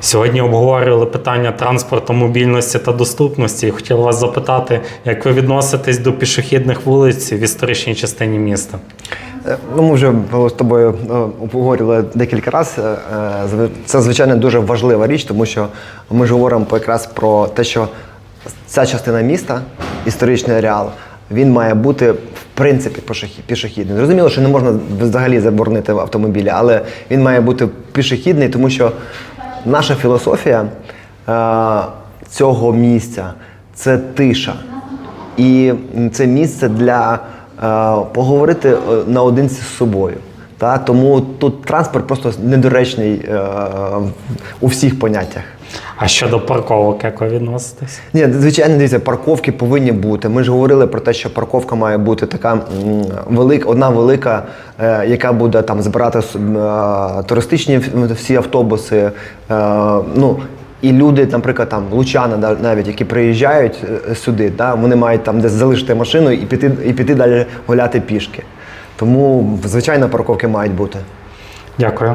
Сьогодні обговорювали питання транспорту, мобільності та доступності. Хотів вас запитати, як ви відноситесь до пішохідних вулиць в історичній частині міста? Е, Ну, ми вже з тобою е, обговорювали декілька разів. Е, Це, звичайно, дуже важлива річ, тому що ми ж говоримо якраз про те, що ця частина міста, історичний ареал, він має бути в принципі пішохід- пішохідним. Зрозуміло, що не можна взагалі заборонити автомобілі, але він має бути пішохідний, тому що наша філософія е, цього місця це тиша. І це місце для е, поговорити е, наодинці з собою. Та? Тому тут транспорт просто недоречний у всіх поняттях. А щодо парковок, як ви відноситесь? Ні, звичайно, дивіться, парковки повинні бути. Ми ж говорили про те, що парковка має бути така велика, одна велика, е, яка буде там збирати е, туристичні всі автобуси. Е, ну, і люди, наприклад, там лучани навіть, які приїжджають сюди, да, вони мають там десь залишити машину і піти, і піти далі гуляти пішки. Тому, звичайно, парковки мають бути. Дякую.